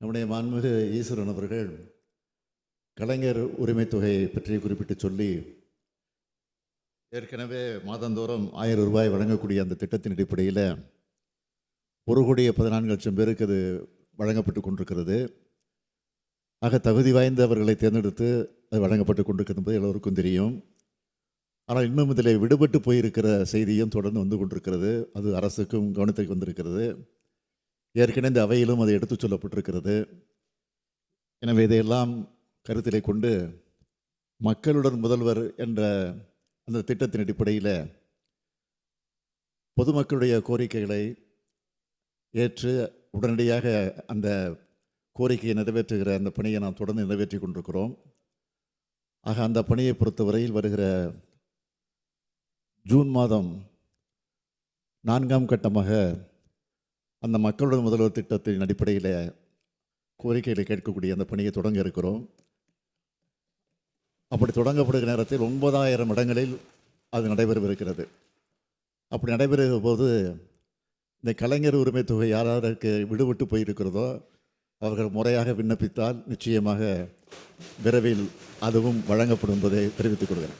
நம்முடைய மாண்புமிகு ஈஸ்வரன் அவர்கள் கலைஞர் உரிமை தொகையை பற்றி குறிப்பிட்டு சொல்லி ஏற்கனவே மாதந்தோறும் ஆயிரம் ரூபாய் வழங்கக்கூடிய அந்த திட்டத்தின் அடிப்படையில் ஒரு கோடியே பதினான்கு லட்சம் பேருக்கு அது வழங்கப்பட்டு கொண்டிருக்கிறது. ஆக தகுதி வாய்ந்தவர்களை தேர்ந்தெடுத்து அது வழங்கப்பட்டு கொண்டிருக்கிறது என்பது எல்லோருக்கும் தெரியும். ஆனால் இன்னும் இதில் விடுபட்டு போயிருக்கிற செய்தியும் தொடர்ந்து வந்து கொண்டிருக்கிறது. அது அரசுக்கும் கவனத்திற்கு வந்திருக்கிறது. ஏற்கனவே இந்த அவையிலும் அது எடுத்துச் சொல்லப்பட்டிருக்கிறது. எனவே இதையெல்லாம் கருத்திலே கொண்டு மக்களுடன் முதல்வர் என்ற அந்த திட்டத்தின் அடிப்படையில் பொதுமக்களுடைய கோரிக்கைகளை ஏற்று உடனடியாக அந்த கோரிக்கையை நிறைவேற்றுகிற அந்த பணியை நாம் தொடர்ந்து நிறைவேற்றி கொண்டிருக்கிறோம். ஆக அந்த பணியை பொறுத்தவரையில் வருகிற ஜூன் மாதம் நான்காம் கட்டமாக அந்த மக்களுடன் முதல்வர் திட்டத்தின் அடிப்படையில் கோரிக்கைகளை கேட்கக்கூடிய அந்த பணியை தொடங்க இருக்கிறோம். அப்படி தொடங்கப்படுகிற நேரத்தில் ஒன்பதாயிரம் இடங்களில் அது நடைபெறவிருக்கிறது. அப்படி நடைபெறுகிற போது இந்த கலைஞர் உரிமை தொகை யாராருக்கு விடுபட்டு போயிருக்கிறதோ அவர்கள் முறையாக விண்ணப்பித்தால் நிச்சயமாக விரைவில் அதுவும் வழங்கப்படும் என்பதை தெரிவித்துக் கொள்கிறேன்.